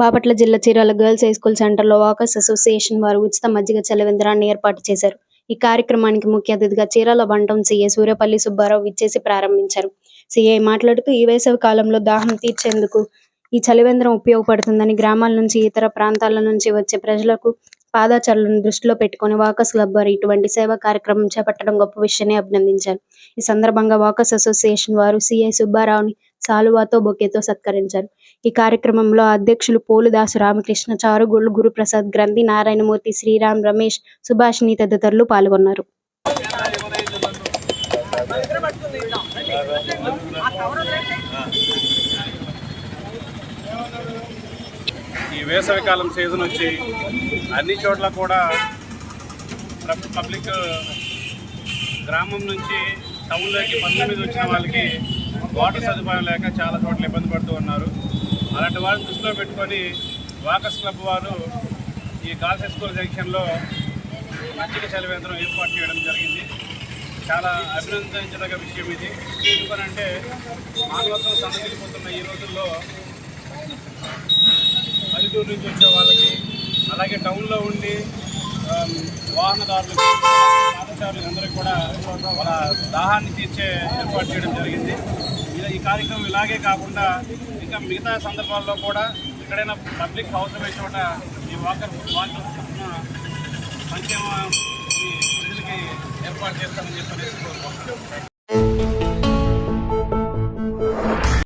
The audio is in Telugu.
బాపట్ల జిల్లా చీరాల గర్ల్స్ హై స్కూల్ సెంటర్లో వాకర్స్ అసోసియేషన్ వారు ఉచిత మజ్జిగ చలివేంద్రాన్ని ఏర్పాటు చేశారు. ఈ కార్యక్రమానికి ముఖ్య అతిథిగా చీరాల బంటం సీఏ సూర్యపల్లి సుబ్బారావు విచ్చేసి ప్రారంభించారు. సీఏ మాట్లాడుతూ ఈ వేసవి కాలంలో దాహం తీర్చేందుకు ఈ చలివేంద్రం ఉపయోగపడుతుందని గ్రామాల నుంచి ఇతర ప్రాంతాల నుంచి వచ్చే ప్రజలకు పాదాచారులను దృష్టిలో పెట్టుకుని వాకర్స్ క్లబ్ వారు ఇటువంటి సేవా కార్యక్రమం చేపట్టడం గొప్ప విషయాన్ని అభినందించారు. ఈ సందర్భంగా వాకర్స్ అసోసియేషన్ వారు సిఐ సుబ్బారావుని సాలువాతో బొకేతో సత్కరించారు. ఈ కార్యక్రమంలో అధ్యక్షులు పోలుదాసు రామకృష్ణ చారుగుళ్ళు గురుప్రసాద్ గ్రంథి నారాయణమూర్తి శ్రీరామ్ రమేష్ సుభాషిణి తదితరులు పాల్గొన్నారు. ఈ వేసవికాలం సీజన్ వచ్చి అన్ని చోట్ల కూడా పబ్లిక్ గ్రామం నుంచి టౌన్లోకి పంతొమ్మిది వచ్చిన వాళ్ళకి వాటర్ సదుపాయం లేక చాలా చోట్ల ఇబ్బంది పడుతూ ఉన్నారు. అలాంటి వారిని దృష్టిలో పెట్టుకొని వాకర్స్ క్లబ్ వారు ఈ గర్ల్స్ స్కూల్ జంక్షన్లో మజ్జిగ చలివేంద్రం ఏర్పాటు చేయడం జరిగింది. చాలా అభినందించదగ్గ విషయం ఇది. ఎందుకనంటే మానవత్వం సన్నగిలిపోతున్న ఈ రోజుల్లో పల్లెటూరు నుంచి వచ్చే వాళ్ళకి అలాగే టౌన్లో ఉండి ఆమ్, వాహనదారులకి అందరికీ కూడా వాళ్ళ దాహాన్ని తీర్చే ఏర్పాటు చేయడం జరిగింది. కార్యక్రమం ఇలాగే కాకుండా ఇంకా మిగతా సందర్భాల్లో కూడా ఎక్కడైనా పబ్లిక్ అవసరమైన చోట ఈ వాకర్ వాకర్ తరఫున సంక్షేమ ప్రజలకి ఏర్పాటు చేస్తామని చెప్పనేసి కోరుకుంటున్నాను.